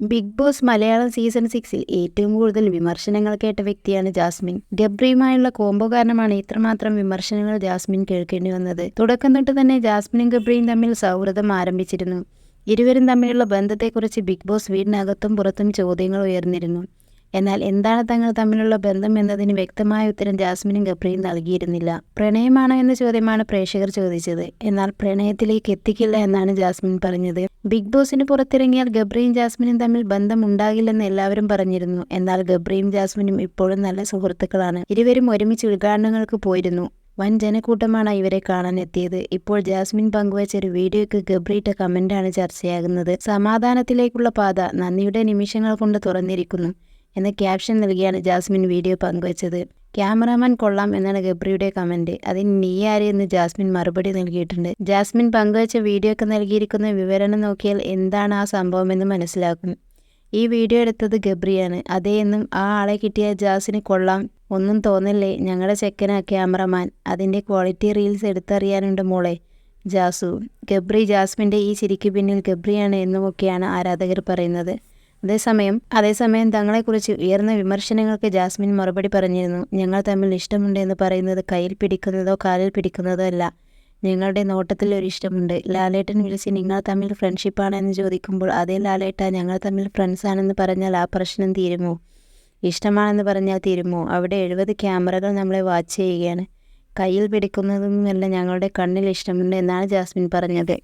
Big boss Malayalam season സിക്സിൽ ഏറ്റവും കൂടുതൽ വിമർശനങ്ങൾ കേട്ട വ്യക്തിയാണ് ജാസ്മിൻ. ഗബ്രിയുമായുള്ള കോംബോ കാരണമാണ് ഇത്രമാത്രം വിമർശനങ്ങൾ ജാസ്മിൻ കേൾക്കേണ്ടി വന്നത്. തുടക്കം തൊട്ട് തന്നെ ജാസ്മിനും ഗബ്രിയും തമ്മിൽ സൗഹൃദം ആരംഭിച്ചിരുന്നു. ഇരുവരും തമ്മിലുള്ള ബന്ധത്തെക്കുറിച്ച് ബിഗ് ബോസ് വീടിനകത്തും പുറത്തും ചോദ്യങ്ങൾ ഉയർന്നിരുന്നു. എന്നാൽ എന്താണ് തങ്ങൾ തമ്മിലുള്ള ബന്ധം എന്നതിന് വ്യക്തമായ ഉത്തരം ജാസ്മിനും ഗബ്രിയും നൽകിയിരുന്നില്ല. പ്രണയമാണോ എന്ന ചോദ്യമാണ് പ്രേക്ഷകർ ചോദിച്ചത്. എന്നാൽ പ്രണയത്തിലേക്ക് എത്തിക്കില്ല എന്നാണ് ജാസ്മിൻ പറഞ്ഞത്. ബിഗ് ബോസിന് പുറത്തിറങ്ങിയാൽ ഗബ്രിയും ജാസ്മിനും തമ്മിൽ ബന്ധം ഉണ്ടാകില്ലെന്ന് എല്ലാവരും പറഞ്ഞിരുന്നു. എന്നാൽ ഗബ്രിയും ജാസ്മിനും ഇപ്പോഴും നല്ല സുഹൃത്തുക്കളാണ്. ഇരുവരും ഒരുമിച്ച് ഉദ്ഘാടനങ്ങൾക്ക് പോയിരുന്നു. വൻ ജനക്കൂട്ടമാണ് ഇവരെ കാണാൻ എത്തിയത് ഇപ്പോൾ ജാസ്മിൻ പങ്കുവച്ച ഒരു വീഡിയോയ്ക്ക് ഗബ്രിയിട്ട കമന്റാണ് ചർച്ചയാകുന്നത്. സമാധാനത്തിലേക്കുള്ള പാത നന്ദിയുടെ നിമിഷങ്ങൾ കൊണ്ട് തുറന്നിരിക്കുന്നു. എന്ന ക്യാപ്ഷൻ നൽകിയാണ് ജാസ്മിൻ വീഡിയോ പങ്കുവച്ചത്. ക്യാമറാമാൻ കൊള്ളാം എന്നാണ് ഗബ്രിയുടെ കമന്റ് അതിന് നീ ആര് എന്ന് ജാസ്മിൻ മറുപടി നൽകിയിട്ടുണ്ട്. ജാസ്മിൻ പങ്കുവച്ച വീഡിയോക്ക് നൽകിയിരിക്കുന്ന വിവരണം നോക്കിയാൽ എന്താണ് ആ സംഭവമെന്ന് മനസ്സിലാക്കും. ഈ വീഡിയോ എടുത്തത് ഗബ്രിയാണ്. അതേ എന്നും ആ ആളെ കിട്ടിയ ജാസിന് കൊള്ളാം. ഒന്നും തോന്നില്ലേ ഞങ്ങളുടെ ചെക്കനാ ക്യാമറമാൻ അതിന്റെ ക്വാളിറ്റി റീൽസ് എടുത്തറിയാനുണ്ട് മോളെ. ജാസു. ഗബ്രി ജാസ്മിന്റെ ഈ ചിരിക്ക് പിന്നിൽ ഗബ്രിയാണ് എന്നുമൊക്കെയാണ് ആരാധകർ പറയുന്നത്. അതേസമയം അതേസമയം തങ്ങളെക്കുറിച്ച് ഉയർന്ന വിമർശനങ്ങൾക്ക് ജാസ്മിൻ മറുപടി പറഞ്ഞിരുന്നു. ഞങ്ങൾ തമ്മിൽ ഇഷ്ടമുണ്ട് എന്ന് പറയുന്നത് കയ്യിൽ പിടിക്കുന്നതോ കാലിൽ പിടിക്കുന്നതോ അല്ല. ഞങ്ങളുടെ നോട്ടത്തിൽ ഒരു ഇഷ്ടമുണ്ട്. ലാലേട്ടൻ വിളിച്ച് നിങ്ങൾ തമ്മിൽ ഫ്രണ്ട്ഷിപ്പാണെന്ന് ചോദിക്കുമ്പോൾ അതേ ലാലേട്ട ഞങ്ങൾ തമ്മിൽ ഫ്രണ്ട്സാണെന്ന് പറഞ്ഞാൽ ആ പ്രശ്നം തീരുമോ? ഇഷ്ടമാണെന്ന് പറഞ്ഞാൽ തീരുമോ? അവിടെ എഴുപത് ക്യാമറകൾ നമ്മളെ വാച്ച് ചെയ്യുകയാണ്. കയ്യിൽ പിടിക്കുന്നതൊന്നുമല്ല ഞങ്ങളുടെ കണ്ണിൽ ഇഷ്ടമുണ്ട് എന്നാണ് ജാസ്മിൻ പറഞ്ഞത്.